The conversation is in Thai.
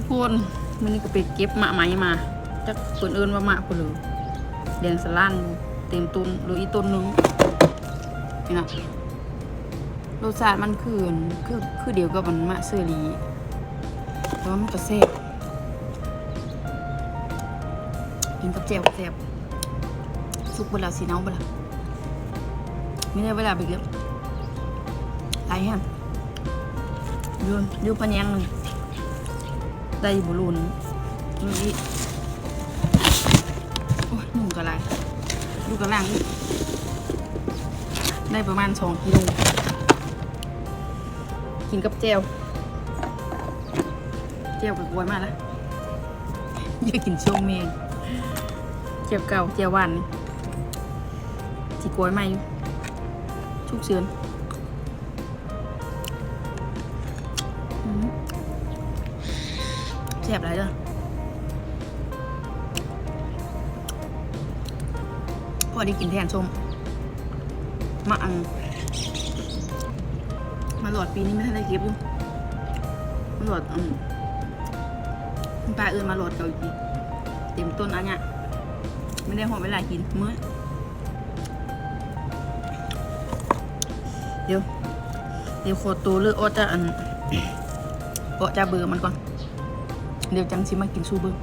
ทุกคนมันนี่ก็ไปเก็บหมะไหมมาจากคนอื่นว่าหมะพเลยแดงสลั่นเต็มต้นหรืออีต้นหนึงนี่นะรสชาติมันคือคือคือเดียวกับมันมะเซอรีแต่ว่ามันก็แซ่บกินกับแจ่วก็แซ่บสุกเวลาสีเนาเวลาไม่ได้เวลาไปเก็บไรฮะดูดูปัญญังหนึ่ง ได้บุรุนนี่โอ้ยหนุ่มกระไรดูกระลังอีกได้ประมาณสองกิโลกินกับเจลเจลกับกล้วยมาแล้วอยากกินช่วงเมงเจลเก่าเจลหวานจีกล้วยมาอยู่ชุกเชือน แซ่บไรเด้อพอด้กินแทนส้มมาอังมาหลอดปีนี้ไม่ทันได้เก็บอยู่มาหลอดอืมป้าเอินมาหลอดเก่าอีกทีเต็มต้นอันเนี้ยไม่ได้หอมเวลากินมื้อเดี๋ยว เดี๋ยวโคตรตัวเลือกโอจะอันโอจะเบอร์มันก่อน เดี๋ยวจังสิมากินซูเบอร์